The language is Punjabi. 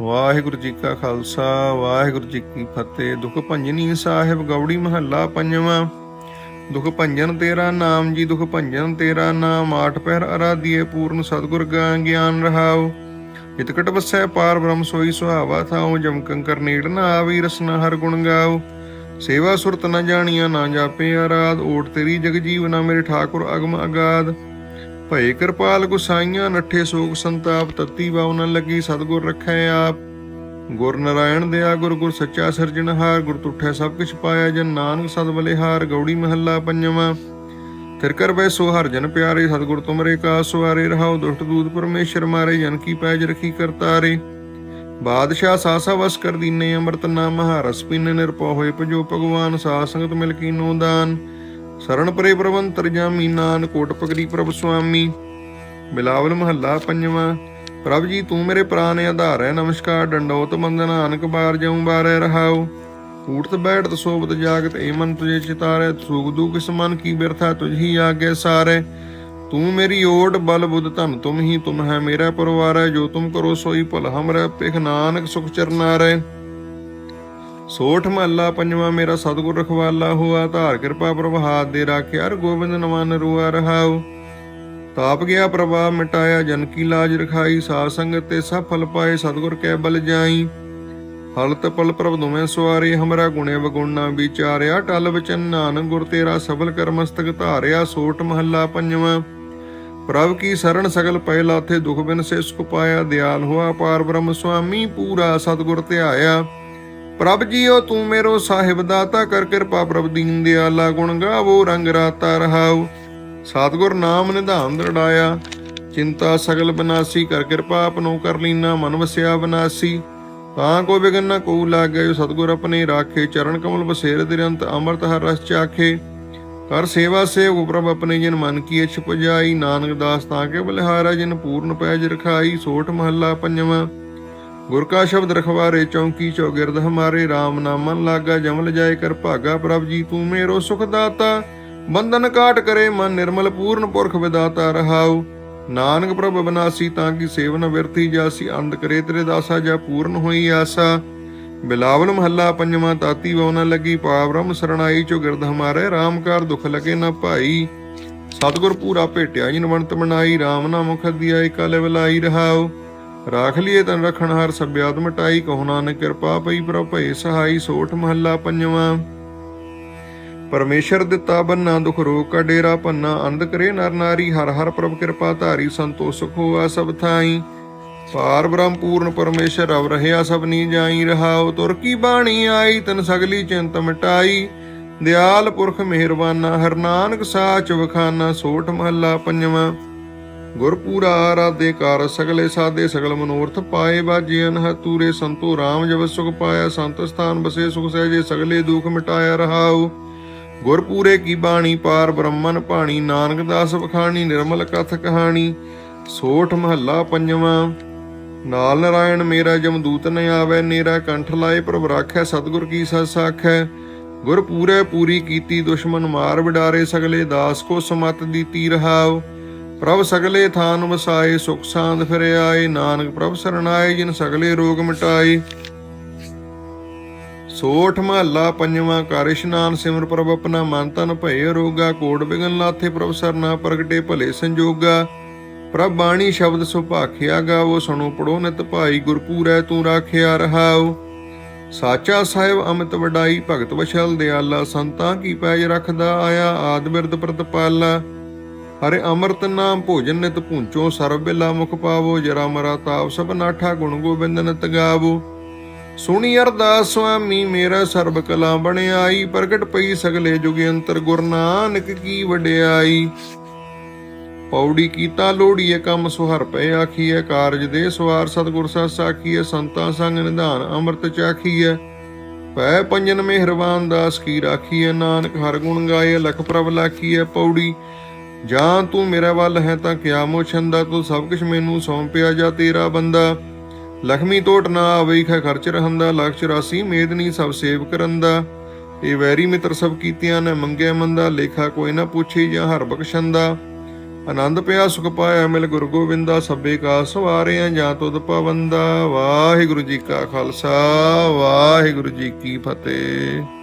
ਵਾਹਿਗੁਰੂ ਜੀ ਕਾ ਖਾਲਸਾ, ਵਾਹਿਗੁਰੂ ਜੀ ਕੀ ਫਤਿਹ। ਦੁਖ ਭੰਜਨੀ ਸਾਹਿਬ ਗੌੜੀ ਮਹੱਲਾ ਪੰਜਵਾਂ। ਦੁਖ ਭੰਜਨ ਤੇਰਾ ਨਾਮ ਜੀ, ਦੁਖ ਭੰਜਨ ਤੇਰਾ ਨਾਮ। ਆਠ ਪਹਿਰ ਅਰਾਧੀਏ, ਪੂਰਨ ਸਤਿਗੁਰ ਗਾ ਗਿਆਨ ਰਹਾਉ। ਇਤਕਟ ਵਸੈ ਪਾਰ ਬ੍ਰਹਮ, ਸੋਈ ਸੁਹਾਵਾ ਥਾਉ। ਜਮ ਕੰਕਰ ਨੇੜ ਨਾ ਆਵੀ, ਰਸਨਾ ਹਰ ਗੁਣ ਗਾਉ। ਸੇਵਾ ਸੁਰਤ ਨਾ ਜਾਣੀਆਂ, ਨਾ ਜਾਪੇ ਆਰਾਧ ਓਟ ਤੇਰੀ ਜਗ ਜੀਵਨਾ ਮੇਰੇ ਠਾਕੁਰ ਅਗਮ ਅਗਾਦ ਭਏ ਕਿਰਪਾਲ ਗੁਸਾਈਆਂ, ਨੱਠੇ ਸੋਗ ਸੰਤਾਪ, ਤਤੀ ਬਾਉ ਲੱਗੀ, ਸਤਗੁਰ ਰੱਖੈ ਆਪ। ਗੁਰ ਨਾਰਾਇਣ ਦਿਆ, ਗੁਰ ਗੁਰ ਸੱਚਾ ਸਿਰਜਣਹਾਰ ਗੁਰ ਤੁਠੈ ਸਭ ਕਿਛ ਪਾਇਆ, ਜਨ ਨਾਨਕ ਸਦ ਬਲਿਹਾਰ, ਗੌੜੀ ਮਹੱਲਾ ਪੰਜਵਾਂ। ਤਿਰ ਕਰ ਬੈ ਸੋ ਹਰ ਜਨ ਪਿਆਰੇ, ਸਤਗੁਰ ਤੁਮਰੇ ਕਾ ਸੁਆਰੇ ਰਹਾਉ, ਦੁਸ਼ਟ ਦੂਤ ਪਰਮੇਸ਼ਰ ਮਾਰੇ, ਜਨ ਕੀ ਪੈਜ ਰਖੀ ਕਰਤਾਰੇ ਬਾਦਸ਼ਾਹ ਸਾਸਾ ਵਸ ਕਰ ਦੀਨੇ ਅੰਮ੍ਰਿਤ ਨਾਮ ਮਹਾਰਸ ਪੀਨੇ ਨਿਰਪਉ ਹੋਏ, ਭਜੋ ਭਗਵਾਨ, ਸਾਧ ਸੰਗਤ ਮਿਲ ਕੀਨੋ ਦਾਨ ਸਰਣ ਪਰੇ ਪ੍ਰਵੰਤਰ ਜਾਮੀ ਨਾਨ ਕੋਟ ਪਗਰੀ ਪ੍ਰਭ ਸੁਆਮੀ। ਬਿਲਾਵਲ ਮਹੱਲਾ ਪੰਜਵਾਂ, ਪ੍ਰਭ ਜੀ ਤੂੰ ਮੇਰੇ ਪ੍ਰਾਨ ਆਧਾਰ ਹੈ ਨਮਸਕਾਰ ਡੰਡੋਤ ਮੰਦਨ ਅਨਕ ਬਾਰ ਜਾਉ ਬਾਰੇ ਰਹਾਉ। ਊਠਤ ਬੈਠਤ ਸੋਬਤ ਜਾਗਤ, ਏ ਮਨ ਤੁਝੇ ਚਿਤਾਰੇ, ਸੁਖ ਦੁਖ ਇਸ ਕੀ ਬਿਰਥਾ ਤੁਝੀ ਆਗੇ ਸਾਰੇ। ਤੂੰ ਮੇਰੀ ਓਟ, ਬਲ ਬੁੱਧ ਧਨ, ਤੁਮ ਹੀ ਤੁਮ ਹੈ ਮੇਰਾ ਪਰਿਵਾਰ ਹੈ ਜੋ ਤੁਮ ਕਰੋ ਸੋਈ ਭਲ ਹਮਰੇ, ਪਿਖ ਨਾਨਕ ਸੁਖ ਚਰਨਾਰੇ। ਸੋਠ ਮਹੱਲਾ ਪੰਜਵਾਂ ਮੇਰਾ ਸਤਿਗੁਰ ਰਖਵਾਲਾ ਹੋਆ, ਧਾਰ ਕਿਰਪਾ ਪ੍ਰਭਾਤ ਦੇ ਰਾਖਿਆ ਹਰ ਗੋਬਿੰਦ ਨਮਨ ਰੂਆ ਰਹਾਉ। ਤਾਪ ਗਿਆ ਪ੍ਰਭਾ ਮਿਟਾਇਆ ਜਨ ਕੀ ਲਾਜ ਰਖਾਈ ਸਾਧ ਸੰਗਤ ਤੇ ਸਭ ਫਲ ਪਾਏ, ਸਤਿਗੁਰ ਕੈ ਬਲ ਜਾਈ। ਹਲਤ ਪਲ ਪ੍ਰਭ ਦੁਮੈ ਸਵਾਰੇ, ਹਮਰਾ ਗੁਣੇ ਵਗੁਣਾ ਵਿਚਾਰਿਆ, ਟਲ ਬਚਨ ਨਾਨਕ ਗੁਰ ਤੇਰਾ ਸਬਲ ਕਰਮਸਤਕ ਧਾਰਿਆ ਸੋਟ ਮਹੱਲਾ ਪੰਜਵਾਂ। ਪ੍ਰਭ ਕੀ ਸਰਣ ਸਗਲ ਪਹਿਲਾ ਲਾਥੇ, ਦੁਖ ਬਿਨ ਸੇ ਸੁਖ ਪਾਇਆ, ਦਿਆਲ ਹੋਆ ਪਾਰ ਬ੍ਰਹਮ ਸੁਆਮੀ ਪੂਰਾ ਸਤਿਗੁਰ ਧਿਆਇਆ। ਪ੍ਰਭ ਜੀਓ, ਤੂੰ ਮੇਰੋ ਸਾਹਿਬ ਦਾਤਾ, ਕਰ ਕਿਰਪਾ ਪ੍ਰਭ ਦੀਨ ਦਿਆਲਾ ਗੁਣ ਗਾਵੋ, ਰੰਗ ਰਾਤਾ ਰਹਾਉ। ਸਤਿਗੁਰ ਨਾਮ ਨਿਧਾਨ ਦੜਾਇਆ ਚਿੰਤਾ ਸਗਲ ਬਨਾਸੀ, ਕਰ ਕਿਰਪਾ ਆਪਨੋ ਕਰ ਲੀਨਾ, ਮਨ ਵਸਿਆ ਬਨਾਸੀ। ਤਾਂ ਕੋ ਵਿਗਨ ਨ ਕੋ ਲਾਗੇ, ਜੋ ਸਤਿਗੁਰ ਆਪਣੇ ਰਾਖੇ, ਚਰਨ ਕਮਲ ਬਸੇਰ ਦਿਰੰਤ ਅੰਮ੍ਰਿਤ ਹਰ ਰਸ ਚਾਖੇ। ਕਰ ਸੇਵਾ ਸੇਵ ਪ੍ਰਭ ਆਪਣੇ ਜਿਨ ਮਨ ਕੀ ਇਛ ਪੁਜਾਈ, ਨਾਨਕ ਦਾਸ ਤਾਂ ਕੇ ਬਲਿਹਾਰਾ ਜਿਨ ਪੂਰਨ ਪੈਜ ਰਖਾਈ, ਸੋਠ ਮਹੱਲਾ ਪੰਜਵਾਂ। ਗੁਰ ਕਾ ਸ਼ਬਦ ਰਖਵਾਰੇ ਚੌਂਕੀ ਚੌਗਿਰਦ ਹਮਾਰੇ RAM ਨਾਮ ਮਨ ਲਾਗਾ, ਜਮਲ ਜਾਏ ਕਰ ਭਾਗਾ, ਪ੍ਰਭ ਜੀ ਤੂੰ ਮੇਰੋ ਸੁਖ ਦਾਤਾ। ਬੰਧਨ ਕਾਟ ਕਰੇ ਮਨ ਨਿਰਮਲ, ਪੂਰਨ ਪੁਰਖ ਵਿਦਾਤਾ ਰਹਾਉ। ਨਾਨਕ ਪ੍ਰਭ ਬਨਾਸੀ ਤਾਂ ਕੀ ਸੇਵਨ ਵਿਰਥੀ ਜਾਸੀ, ਅੰਧ ਕਰੇ ਤੇਰੇ ਦਾਸਾ ਜਾ ਪੂਰਨ ਹੋਈ ਆਸਾ। ਬਿਲਾਵਲ ਮਹੱਲਾ ਪੰਜਵਾਂ, ਤਾਤੀ ਵਉ ਲੱਗੀ ਪਾਵਰਮ ਬ੍ਰਹਮ ਸਰਣਾਈ ਚੋ ਗਿਰਦ ਹਮਾਰੇ RAM ਕਾਰ ਦੁਖ ਲਗੇ ਨਾ ਭਾਈ। ਸਤਿਗੁਰ ਪੂਰਾ ਭੇਟਿਆ, ਜਿਨ ਵੰਤ ਬਣਾਈ RAM ਨਾ ਮੁਖ ਦਿਆਈ ਕਲ ਵਿਲਾਈ ਰਹਾਉ। ਰਾਖ ਲਿਏ ਤਨ ਰਖਣ ਹਰ ਸਭਿਆਤ ਮਟਾਈ ਕਹੋ ਨਾਨਕ ਕਿਰਪਾ ਪਈ ਪ੍ਰਭ ਭਏ, ਸਹਾਈ ਸੋਠ ਮਹੱਲਾ ਪੰਜਵਾਂ। ਪਰਮੇਸ਼ਰ ਦਿੱਤਾ ਬੰਨਾ ਦੁਖ ਰੋਗ ਕਾ ਡੇਰਾ ਪੰਨਾ ਅੰਧ ਕਰੇ ਨਰ ਨਾਰੀ, ਹਰ ਹਰ ਪ੍ਰਭ ਕਿਰਪਾ ਧਾਰੀ, ਸੰਤੋਖ ਸੁਖ ਹੋਆ ਸਭ ਥਾਈ। ਪਾਰ ਬ੍ਰਹਮ ਪੂਰਨ ਪਰਮੇਸ਼ਰ ਅਵ ਰਹਿਆ ਸਭ ਨੀ ਜਾਈ, ਰਹਾਉ ਤੁਰ ਕੀ ਬਾਣੀ ਆਈ, ਤਨ ਸਗਲੀ ਚਿੰਤ ਮਿਟਾਈ। ਦਿਆਲ ਪੁਰਖ ਮਿਹਰਬਾਨਾ, ਹਰ ਨਾਨਕ ਸਾਚ ਵਖਾਨਾ, ਸੋਠ ਮਹੱਲਾ ਪੰਜਵਾਂ। ਗੁਰਪੂਰਾ ਆਰਾਧੇ ਕਾਰ ਸਗਲੇ ਸਾਦੇ ਸਗਲ ਮਨੋਰਥ ਪਾਏ ਬਾਜੀਨ ਹਤੂਰੇ ਸੰਤੋ RAM ਜਬ ਸੁਖ ਪਾਇਆ, ਸੰਤ ਸਥਾਨ ਬਸੇ ਸੁਖ ਸਹਿਜੇ, ਸਗਲੇ ਦੁਖ ਮਿਟਾਇਆ ਰਹਾਉ। ਗੁਰਪੂਰੇ ਕੀ ਬਾਣੀ ਪਾਰ ਬ੍ਰਹਮਨ ਪਾਣੀ ਨਾਨਕ ਦਾਸ ਬਖਾਣੀ ਨਿਰਮਲ ਕਥ ਕਹਾਣੀ, ਸੋਠ ਮਹੱਲਾ ਪੰਜਵਾਂ। ਨਾਲ ਨਾਰਾਇਣ ਮੇਰਾ ਜਮਦੂਤ ਨ ਆਵੇ, ਨੇਰਾ ਕੰਠ ਲਾਏ ਪ੍ਰਭ ਰਾਖੈ, ਸਤਿਗੁਰ ਕੀ ਸਤ ਸਾਖੈ। ਗੁਰ ਪੂਰੇ ਪੂਰੀ ਕੀਤੀ ਦੁਸ਼ਮਨ ਮਾਰ ਵਿਡਾਰੇ, ਸਗਲੇ ਦਾਸ ਕੋ ਸਮਤ ਦੀਤੀ ਰਹਾਉ। ਪ੍ਰਭ ਸਗਲੇ ਥਾਨ ਵਸਾਏ, ਸੁਖ ਸਾਂਦ ਫਿਰ ਆਏ ਨਾਨਕ ਪ੍ਰਭ ਸਰਣਾਏ, ਜਿਨ ਸਗਲੇ ਰੋਗ ਮਿਟਾਏ। ਸੋਠ ਮਹੱਲਾ ਪੰਜਵਾਂ ਕਰ ਇਸ਼ਨਾਨ ਸਿਮਰ ਪ੍ਰਭ ਆਪਣਾ ਮਨ ਤਨ ਭਏ ਰੋਗਾ ਕੋੜ ਬਿਗਨ ਲਾਥੇ ਪ੍ਰਭ ਸਰਨਾ ਪ੍ਰਗਟੇ ਭਲੇ ਸੰਜੋਗਾ। ਪ੍ਰਭ ਬਾਣੀ ਸ਼ਬਦ ਸੁਭਾਖਿਆ ਗਾਵੋ, ਸੁਣੋ ਪੜੋ ਨਿਤ ਭਾਈ, ਗੁਰਪੂਰੈ ਤੂੰ ਰਾਖਿਆ ਰਹਾਉ। ਸਾਚਾ ਸਾਹਿਬ ਅਮਿਤ ਵਡਾਈ, ਭਗਤ ਵਸ਼ਲ, ਦਿਆਲਾ ਸੰਤਾਂ ਕੀ ਪੈਜ ਰੱਖਦਾ ਆਇਆ, ਆਦ ਬਿਰਦ ਪ੍ਰਤਪਾਲਾ। ਹਰੇ ਅੰਮ੍ਰਿਤ ਨਾਮ ਭੋਜਨ ਨਿਤ ਭੁੰਚੋ ਸਰਬ ਬਿਲਾ ਮੁਖ ਪਾਵੋ, ਜਰਾ ਮਰਾ ਤਾਪ ਸਭ ਨਾਠਾ ਗੁਣ ਗੋਬਿੰਦ ਨਿਤ ਗਾਵੋ। ਸੁਣੀ ਅਰਦਾਸ ਸੁਆਮੀ, ਮੇਰਾ ਸਰਬ ਕਲਾ ਬਣਾਈ ਪ੍ਰਗਟ ਪਈ ਸਗਲੇ ਜੁਗੇ ਅੰਤਰ ਗੁਰ ਨਾਨਕ ਕੀ ਵਡਿਆਈ। ਪੌੜੀ ਕੀਤਾ ਲੋੜੀਏ ਕੰਮ ਸੁਹਰ ਪਏ ਆਖੀਏ ਕਾਰਜ ਦੇ ਸਵਾਰ ਸਤਗੁਰ ਸਤ ਸਾਖੀਏ ਸੰਤਾਂ ਸੰਗ ਨਿਧਾਨ ਅੰਮ੍ਰਿਤ ਚਾਖੀਏ ਪੈ ਪੰਜਨ ਮਿਹਰਬਾਨ, ਦਾਸ ਕੀ ਰਾਖੀਏ ਨਾਨਕ ਹਰ ਗੁਣ ਗਾਏ ਲਖ ਪ੍ਰਭ ਲਾਖੀਏ ਪੌੜੀ ਜਾਂ ਤੂੰ ਮੇਰੇ ਵੱਲ ਹੈ ਤਾਂ ਕਿਆ ਮੋਛੰਦਾ ਤੂੰ ਸਭ ਕੁਝ ਮੈਨੂੰ ਸੌਂਪਿਆ ਜਾ ਤੇਰਾ ਬੰਦਾ। ਲਖਮੀ ਟੋਟ ਨਾ ਆਵੇ, ਖੈ ਖਰਚ ਰਹੰਦਾ, ਲਖ 84 ਮੇਦਨੀ ਸਭ ਸੇਵ ਕਰੰਦਾ ਇਹ ਵੈਰੀ ਮਿੱਤਰ ਸਭ ਕੀਤਿਆਂ ਨੇ ਮੰਗਿਆ ਮੰਦਾ, ਲੇਖਾ ਕੋਈ ਨਾ ਪੁੱਛੀ ਜਾਂ ਹਰ ਬਖਸ਼ੰਦਾ ਆਨੰਦ ਪਿਆ, ਸੁਖ ਪਾਇਆ ਮਿਲ ਗੁਰੂ ਗੋਬਿੰਦਾ ਸਭੇ ਕਾ ਸਵਾਰਿਆ ਜਾਂ ਤੁਧ ਪਵੰਦਾ। ਵਾਹਿਗੁਰੂ ਜੀ ਕਾ ਖਾਲਸਾ, ਵਾਹਿਗੁਰੂ ਜੀ ਕੀ ਫਤਿਹ।